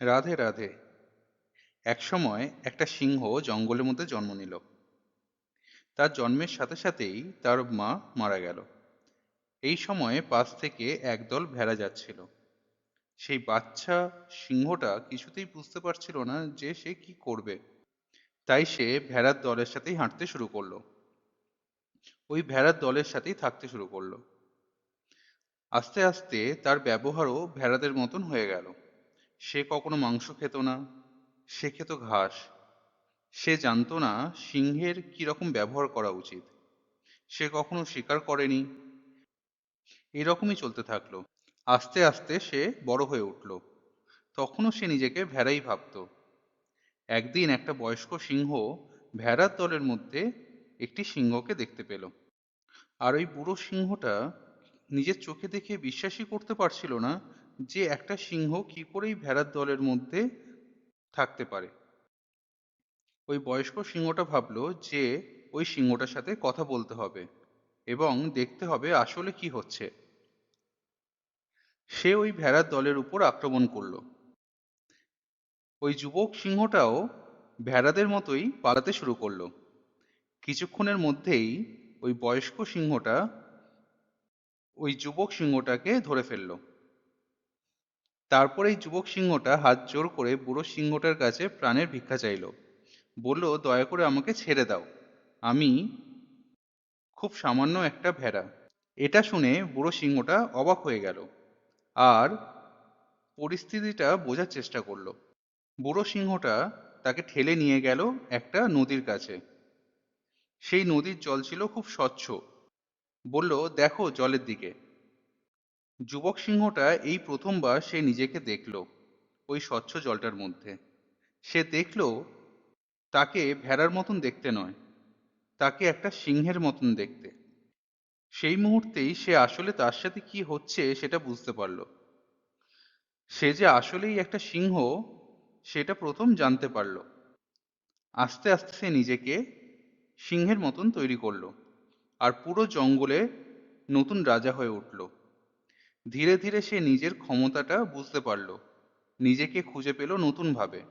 রাধে রাধে। একসময় একটা সিংহ জঙ্গলের মধ্যে জন্ম নিল। তার জন্মের সাথে সাথেই তার মা মারা গেল। এই সময়ে পাশ থেকে একদল ভেড়া যাচ্ছিল। সেই বাচ্চা সিংহটা কিছুতেই বুঝতে পারছিল না যে সে কি করবে। তাই সে ভেড়ার দলের সাথেই হাঁটতে শুরু করল। ওই ভেড়ার দলের সাথেই থাকতে শুরু করল। আস্তে আস্তে তার ব্যবহারও ভেড়াদের মতন হয়ে গেল। সে কখনো মাংস খেত না, সে খেত ঘাস। সে জানতো না সিংহের কীরকম ব্যবহার করা উচিত। সে কখনো শিকার করেনি। এরকমই চলতে থাকল। আস্তে আস্তে সে বড় হয়ে উঠল। তখনও সে নিজেকে ভেড়াই ভাবতো। একদিন একটা বয়স্ক সিংহ ভেড়ার দলের মধ্যে একটি সিংহকে দেখতে পেল। আর ওই বুড়ো সিংহটা নিজের চোখে দেখে বিশ্বাসই করতে পারছিল না যে একটা সিংহ কি করেই ভেড়ার দলের মধ্যে থাকতে পারে? ওই বয়স্ক সিংহটা ভাবলো যে ওই সিংহটার সাথে কথা বলতে হবে এবং দেখতে হবে আসলে কি হচ্ছে। সে ওই ভেড়ার দলের উপর আক্রমণ করল। ওই যুবক সিংহটাও ভেড়াদের মতোই পালাতে শুরু করল। কিছুক্ষণের মধ্যেই ওই বয়স্ক সিংহটা ওই যুবক সিংহটাকে ধরে ফেলল। তারপর এই যুবক সিংহটা হাত জোর করে বুড়ো সিংহটার কাছে প্রাণের ভিক্ষা চাইল। বলল, দয়া করে আমাকে ছেড়ে দাও। আমি খুব সামান্য একটা ভেড়া। এটা শুনে বুড়ো সিংহটা অবাক হয়ে গেল আর পরিস্থিতিটা বোঝার চেষ্টা করল। বুড়ো সিংহটা তাকে ঠেলে নিয়ে গেল একটা নদীর কাছে। সেই নদীর জল ছিল খুব স্বচ্ছ। বলল, দেখো জলের দিকে। যুবক সিংহটা এই প্রথমবার সে নিজেকে দেখল ওই স্বচ্ছ জলটার মধ্যে। সে দেখল তাকে ভেড়ার মতন দেখতে নয়, তাকে একটা সিংহের মতন দেখতে। সেই মুহূর্তেই সে আসলে তার সাথে কি হচ্ছে সেটা বুঝতে পারল। সে যে আসলেই একটা সিংহ, সেটা প্রথম জানতে পারল। আস্তে আস্তে সে নিজেকে সিংহের মতন তৈরি করল আর পুরো জঙ্গলে নতুন রাজা হয়ে উঠল। ধীরে ধীরে সে নিজের ক্ষমতাটা বুঝতে পারল। নিজেকে খুঁজে পেল নতুনভাবে।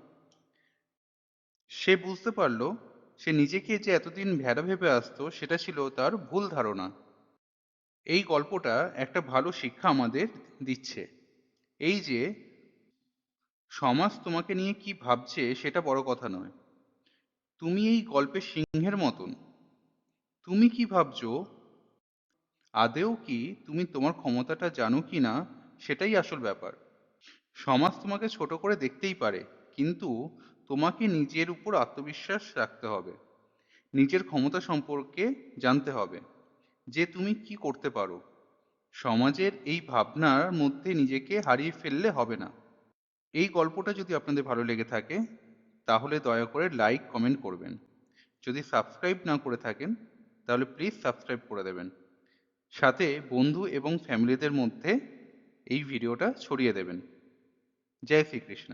সে বুঝতে পারল, সে নিজেকে যে এতদিন ভেড়া ভেবে আসতো সেটা ছিল তার ভুল ধারণা। এই গল্পটা একটা ভালো শিক্ষা আমাদের দিচ্ছে। এই যে, সমাজ তোমাকে নিয়ে কি ভাবছে, সেটা বড় কথা নয়। তুমি এই গল্পের সিংহের মতন। তুমি কি ভাবছ আদেও কি তুমি তোমার ক্ষমতাটা জানো কি না? সেটাই আসল ব্যাপার। সমাজ তোমাকে ছোট করে দেখতেই পারে, কিন্তু তোমাকে নিজের উপর আত্মবিশ্বাস রাখতে হবে। নিজের ক্ষমতা সম্পর্কে জানতে হবে যে তুমি কি করতে পারো। সমাজের এই ভাবনার মধ্যে নিজেকে হারিয়ে ফেললে হবে না। এই গল্পটা যদি আপনাদের ভালো লেগে থাকে, তাহলে দয়া করে লাইক, কমেন্ট করবেন। যদি সাবস্ক্রাইব না করে থাকেন, তাহলে প্লিজ সাবস্ক্রাইব করে দেবেন। সাথে বন্ধু এবং ফ্যামিলিদের মধ্যে এই ভিডিওটা ছড়িয়ে দেবেন। জয় শ্রীকৃষ্ণ।